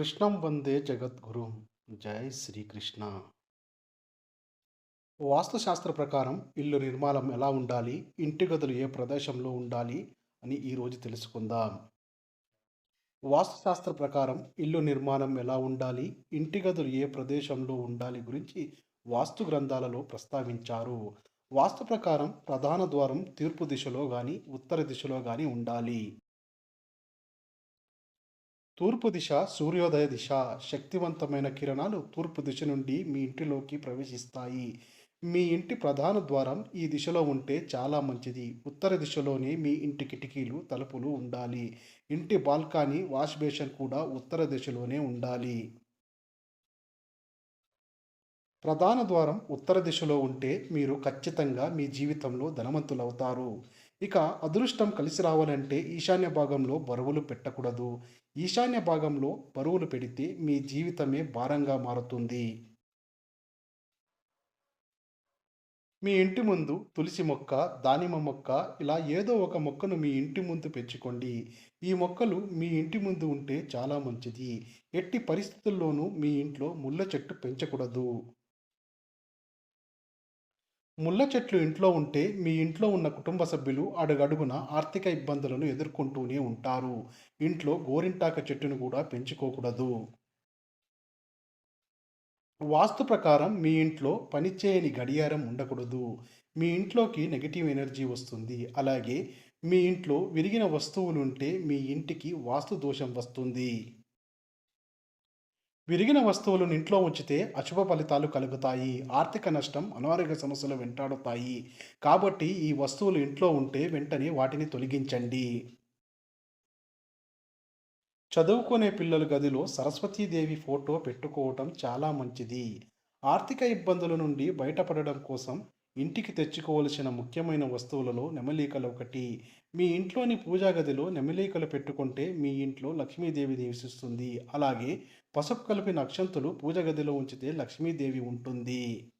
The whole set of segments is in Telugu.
కృష్ణం వందే జగద్గురుం. జై శ్రీకృష్ణ. వాస్తుశాస్త్ర ప్రకారం ఇల్లు నిర్మాణం ఎలా ఉండాలి? ఇంటి గదులు ఏ ప్రదేశంలో ఉండాలి? అని ఈరోజు తెలుసుకుందాం. వాస్తుశాస్త్ర ప్రకారం ఇల్లు నిర్మాణం ఎలా ఉండాలి? ఇంటి గదులు ఏ ప్రదేశంలో ఉండాలి గురించి వాస్తు గ్రంథాలలో ప్రస్తావించారు. వాస్తు ప్రకారం ప్రధాన ద్వారం తూర్పు దిశలో కానీ ఉత్తర దిశలో కానీ ఉండాలి. తూర్పు దిశ సూర్యోదయ దిశ శక్తివంతమైన కిరణాలు తూర్పు దిశ నుండి మీ ఇంటిలోకి ప్రవేశిస్తాయి. మీ ఇంటి ప్రధాన ద్వారం ఈ దిశలో ఉంటే చాలా మంచిది. ఉత్తర దిశలోనే మీ ఇంటి కిటికీలు తలుపులు ఉండాలి. ఇంటి బాల్కానీ వాష్ బేషన్ కూడా ఉత్తర దిశలోనే ఉండాలి. ప్రధాన ద్వారం ఉత్తర దిశలో ఉంటే మీరు ఖచ్చితంగా మీ జీవితంలో ధనవంతులవుతారు. ఇక అదృష్టం కలిసి రావాలంటే ఈశాన్య భాగంలో బరువులు పెట్టకూడదు. ఈశాన్య భాగంలో బరువులు పెడితే మీ జీవితమే భారంగా మారుతుంది. మీ ఇంటి ముందు తులసి మొక్క దానిమ్మ మొక్క ఇలా ఏదో ఒక మొక్కను మీ ఇంటి ముందు పెంచుకోండి. ఈ మొక్కలు మీ ఇంటి ముందు ఉంటే చాలా మంచిది. ఎట్టి పరిస్థితుల్లోనూ మీ ఇంట్లో ముళ్ళ చెట్టు పెంచకూడదు. ముళ్ళ చెట్లు ఇంట్లో ఉంటే మీ ఇంట్లో ఉన్న కుటుంబ సభ్యులు అడుగడుగున ఆర్థిక ఇబ్బందులను ఎదుర్కొంటూనే ఉంటారు. ఇంట్లో గోరింటాక చెట్టును కూడా పెంచుకోకూడదు. వాస్తు ప్రకారం మీ ఇంట్లో పనిచేయని గడియారం ఉండకూడదు. మీ ఇంట్లోకి నెగిటివ్ ఎనర్జీ వస్తుంది. అలాగే మీ ఇంట్లో విరిగిన వస్తువులుంటే మీ ఇంటికి వాస్తు దోషం వస్తుంది. విరిగిన వస్తువులను ఇంట్లో ఉంచితే అశుభ ఫలితాలు కలుగుతాయి. ఆర్థిక నష్టం అనారోగ్య సమస్యలు వెంటాడుతాయి. కాబట్టి ఈ వస్తువులు ఇంట్లో ఉంటే వెంటనే వాటిని తొలగించండి. చదువుకునే పిల్లల గదిలో సరస్వతీదేవి ఫోటో పెట్టుకోవటం చాలా మంచిది. ఆర్థిక ఇబ్బందుల నుండి బయటపడడం కోసం ఇంటికి తెచ్చుకోవలసిన ముఖ్యమైన వస్తువులలో నెమలీకలు ఒకటి. మీ ఇంట్లోని పూజా గదిలో నెమలీకలు పెట్టుకుంటే మీ ఇంట్లో లక్ష్మీదేవి నివసిస్తుంది. అలాగే పసుపు కలిపిన అక్షంతులు పూజ గదిలో ఉంచితే లక్ష్మీదేవి ఉంటుంది.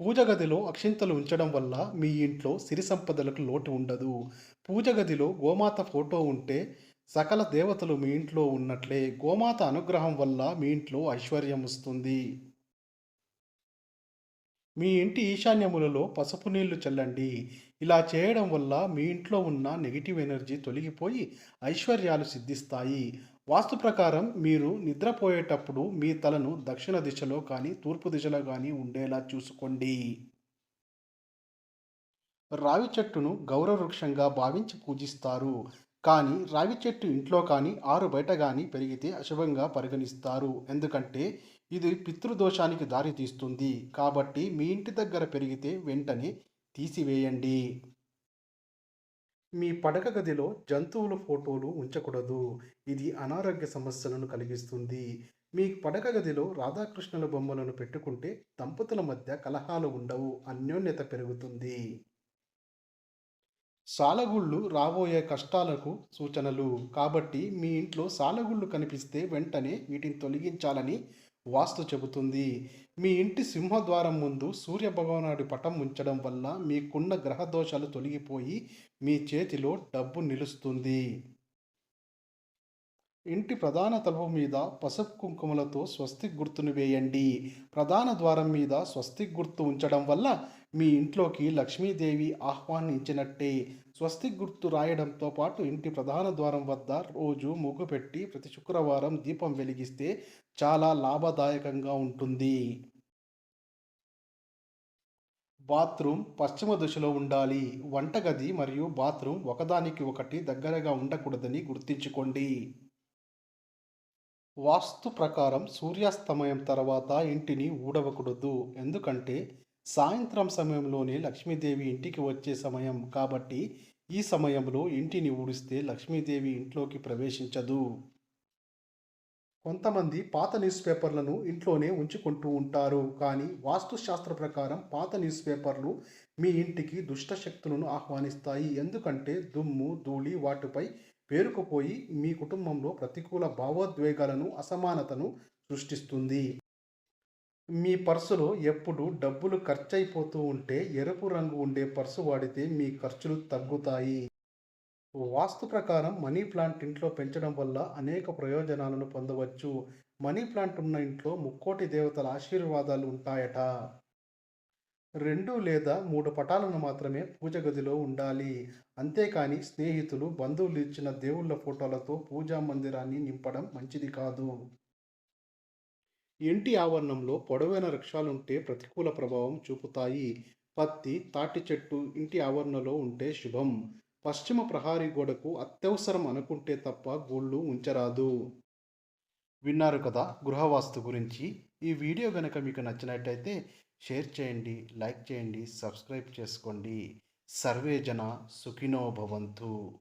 పూజ గదిలో అక్షింతలు ఉంచడం వల్ల మీ ఇంట్లో సిరి సంపదలకు లోటు ఉండదు. పూజ గదిలో గోమాత ఫోటో ఉంటే సకల దేవతలు మీ ఇంట్లో ఉన్నట్లే గోమాత అనుగ్రహం వల్ల మీ ఇంట్లో ఐశ్వర్యం వస్తుంది. మీ ఇంటి ఈశాన్యములలో పసుపు నీళ్ళు చల్లండి. ఇలా చేయడం వల్ల మీ ఇంట్లో ఉన్న నెగిటివ్ ఎనర్జీ తొలగిపోయి ఐశ్వర్యాలు సిద్ధిస్తాయి. వాస్తు ప్రకారం మీరు నిద్రపోయేటప్పుడు మీ తలను దక్షిణ దిశలో కానీ తూర్పు దిశలో కానీ ఉండేలా చూసుకోండి. రావి చెట్టును గౌరవ వృక్షంగా భావించి పూజిస్తారు. కానీ రావి చెట్టు ఇంట్లో కానీ ఆరు బయట కానీ పెరిగితే అశుభంగా పరిగణిస్తారు. ఎందుకంటే ఇది పితృదోషానికి దారి తీస్తుంది. కాబట్టి మీ ఇంటి దగ్గర పెరిగితే వెంటనే తీసివేయండి. మీ పడక గదిలో జంతువుల ఫోటోలు ఉంచకూడదు. ఇది అనారోగ్య సమస్యలను కలిగిస్తుంది. మీ పడక గదిలో రాధాకృష్ణుల బొమ్మలను పెట్టుకుంటే దంపతుల మధ్య కలహాలు ఉండవు. అన్యోన్యత పెరుగుతుంది. సాలగుళ్ళు రాబోయే కష్టాలకు సూచనలు. కాబట్టి మీ ఇంట్లో సాలగుళ్ళు కనిపిస్తే వెంటనే వీటిని తొలగించాలని వాస్తు చెబుతుంది. మీ ఇంటి సింహద్వారం ముందు సూర్య భగవానుడి పటం ఉంచడం వల్ల మీకున్న గ్రహ దోషాలు తొలగిపోయి మీ చేతిలో డబ్బు నిలుస్తుంది. ఇంటి ప్రధాన తలుపు మీద పసుపు కుంకుమలతో స్వస్తిక్ గుర్తును వేయండి. ప్రధాన ద్వారం మీద స్వస్తిక్ గుర్తు ఉంచడం వల్ల మీ ఇంట్లోకి లక్ష్మీదేవి ఆహ్వానించినట్టే. స్వస్తి గుర్తు రాయడంతో పాటు ఇంటి ప్రధాన ద్వారం వద్ద రోజు ముగ్గు పెట్టి ప్రతి శుక్రవారం దీపం వెలిగిస్తే చాలా లాభదాయకంగా ఉంటుంది. బాత్రూమ్ పశ్చిమ దిశలో ఉండాలి. వంటగది మరియు బాత్రూమ్ ఒకదానికి ఒకటి దగ్గరగా ఉండకూడదని గుర్తుంచుకోండి. వాస్తు ప్రకారం సూర్యాస్తమయం తర్వాత ఇంటిని ఊడవకూడదు. ఎందుకంటే సాయంత్రం సమయంలోనే లక్ష్మీదేవి ఇంటికి వచ్చే సమయం కాబట్టి ఈ సమయంలో ఇంటిని ఊడిస్తే లక్ష్మీదేవి ఇంట్లోకి ప్రవేశించదు. కొంతమంది పాత న్యూస్ పేపర్లను ఇంట్లోనే ఉంచుకుంటూ ఉంటారు. కానీ వాస్తుశాస్త్ర ప్రకారం పాత న్యూస్ పేపర్లు మీ ఇంటికి దుష్ట శక్తులను ఆహ్వానిస్తాయి. ఎందుకంటే దుమ్ము ధూళి వాటిపై పేరుకుపోయి మీ కుటుంబంలో ప్రతికూల భావోద్వేగాలను అసమానతను సృష్టిస్తుంది. మీ పర్సులో ఎప్పుడు డబ్బులు ఖర్చయిపోతూ ఉంటే ఎరుపు రంగు ఉండే పర్సు వాడితే మీ ఖర్చులు తగ్గుతాయి. వాస్తు ప్రకారం మనీ ప్లాంట్ ఇంట్లో పెంచడం వల్ల అనేక ప్రయోజనాలను పొందవచ్చు. మనీ ప్లాంట్ ఉన్న ఇంట్లో ముక్కోటి దేవతల ఆశీర్వాదాలు ఉంటాయట. రెండు లేదా మూడు పటాలను మాత్రమే పూజ గదిలో ఉండాలి. అంతేకాని స్నేహితులు బంధువులు ఇచ్చిన దేవుళ్ళ ఫోటోలతో పూజా మందిరాన్ని నింపడం మంచిది కాదు. ఇంటి ఆవరణంలో పొడవైన వృక్షాలుంటే ప్రతికూల ప్రభావం చూపుతాయి. పత్తి తాటి చెట్టు ఇంటి ఆవరణలో ఉంటే శుభం. పశ్చిమ ప్రహారీ గోడకు అత్యవసరం అనుకుంటే తప్ప గోళ్ళు ఉంచరాదు. విన్నారు కదా గృహవాస్తు గురించి. ఈ వీడియో కనుక మీకు నచ్చినట్టయితే షేర్ చేయండి లైక్ చేయండి సబ్స్క్రైబ్ చేసుకోండి. సర్వే జన సుఖినో భవంతు.